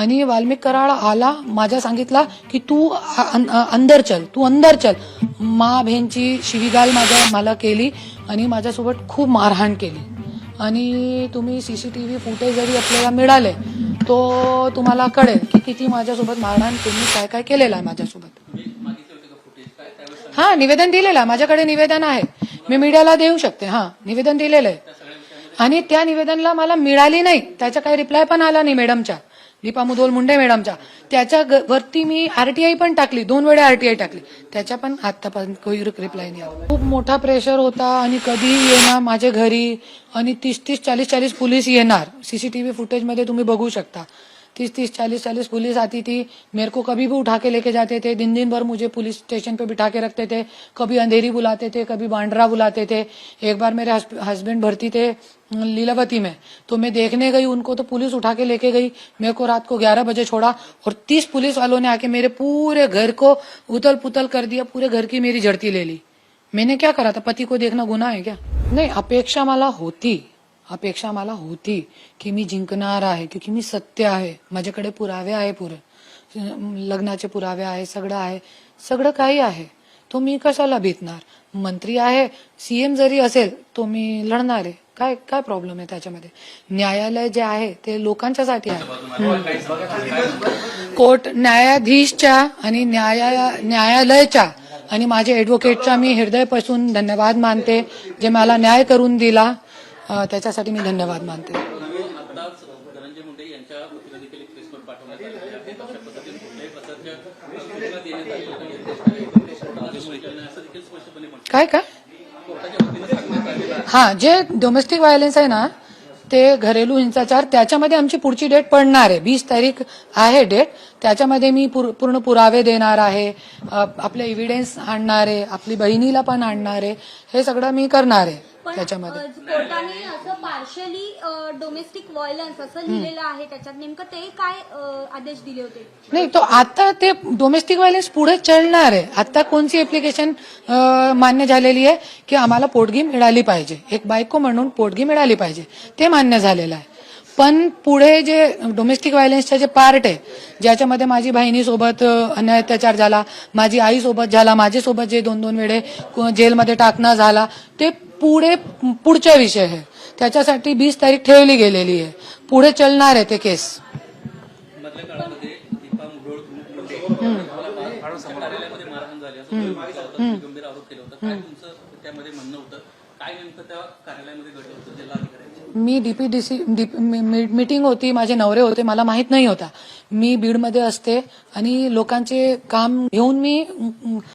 आणि वाल्मिक कराड आला माझ्या सांगितला की तू अंदर चल तू अंदर चल. मा बहिणची शिवीगाल माझ्या मला केली आणि माझ्यासोबत खूप मारहाण केली. आणि तुम्ही C C T V footage जरी आपल्याला मिळाले तो तुम्हाला कळेल की किती माझ्यासोबत मारहाण तुम्ही काय काय केलेलं आहे माझ्यासोबत. हा निवेदन दिलेलं आहे. माझ्याकडे निवेदन आहे. मी मीडियाला देऊ शकते. हा निवेदन दिलेलं आहे. आणि त्या निवेदनला मला मिळाली नाही. त्याचा काही रिप्लाय पण आला नाही मॅडमच्या. दीपा मुदोल मुंडे मॅडमच्या. त्याच्या वरती मी आरटीआय पण टाकली दोन वेळा आरटीआय टाकली. त्याच्या पण आतापर्यंत काही रिप्लाय नाही खूप मोठा प्रेशर होता आणि कधी येणार माझ्या घरी आणि तीस तीस चाळीस चाळीस पोलीस येणार. सीसीटीव्ही फुटेजमध्ये तुम्ही बघू शकता. तीस तीस, चालीस चालीस पुलिस आती थी। मेरे को कभी भी उठा के लेके जाते थे। दिन दिन भर मुझे पुलिस स्टेशन पे बिठा के रखते थे। कभी अंधेरी बुलाते थे, कभी बांड्रा बुलाते थे। एक बार मेरे हस्बैंड भर्ती थे लीलावती में। तो मैं देखने गई, उनको तो पुलिस उठा के लेके गई। मेरे को रात को ग्यारह बजे छोड़ा और तीस पुलिस वालों ने आके मेरे पूरे घर को उतल पुतल कर दिया, पूरे घर की मेरी जड़ती ले ली। मैंने क्या करा था? पति को देखना गुना है क्या? नहीं अपेक्षा माला होती। अपेक्षा मला होती की मी जिंकणार आहे क्योंकि मी सत्य आहे. माझ्याकडे पुरावे आहे पुरे. लग्नाचे पुरावे आहे सगळं आहे. सगळं काही आहे. तो मी कशाला भीतणार मंत्री आहे सीएम जरी असेल तो मी लढणार आहे. काय काय प्रॉब्लेम आहे त्याच्यामध्ये? न्यायालय जे आहे ते लोकांच्यासाठी आहे. कोर्ट न्यायाधीशच्या आणि न्याया न्यायालयाच्या आणि माझ्या ऍडव्होकेटचा मी हृदयपासून धन्यवाद मानते जे मला न्याय करून दिला. त्याच्यासाठी मी धन्यवाद मानते. काय काय? हा जे डोमेस्टिक व्हायलेन्स आहे ना ते घरेलू हिंसाचार त्याच्यामध्ये आमची पुढची डेट पडणार आहे. वीस तारीख आहे डेट त्याच्यामध्ये मी पूर- पूर्ण पुरावे देणार आहे. आपले एव्हिडन्स आणणार आहे. आपली बहिणीला पण आणणार आहे. हे सगळं मी करणार आहे. पण त्याच्यामध्ये. कोर्टाने असं पार्शली डोमेस्टिक व्हायलन्स असं लिहिलेलं आहे त्याच्यात. नेमकं ते काय अ, आदेश दिले होते? नाही तो आता ते डोमेस्टिक व्हायलन्स पुढे चालणार आहे. आता कोणती ऍप्लिकेशन मान्य झालेली आहे? की आम्हाला पोटगी मिळाली पाहिजे. एक बायको म्हणून पोटगी मिळाली पाहिजे. ते मान्य झालेलं आहे. पण पुढे जे डोमेस्टिक व्हायलन्सचे जे पार्ट आहे ज्याच्यामध्ये माझी बहिणीसोबत अ, अन्याय अत्याचार झाला माझी आईसोबत झाला माझ्यासोबत जे दोन दोन वेळे को- जेलमध्ये टाकणं झाला ते पुढे पुढचा विषय आहे. त्याच्यासाठी वीस तारीख ठेवली गेलेली आहे. पुढे चलणार आहे ते केस. मी डीपीडीसी मीटिंग होती माझे नवरे होते मला माहीत नाही होता. मी बीडमध्ये असते आणि लोकांचे काम घेऊन मी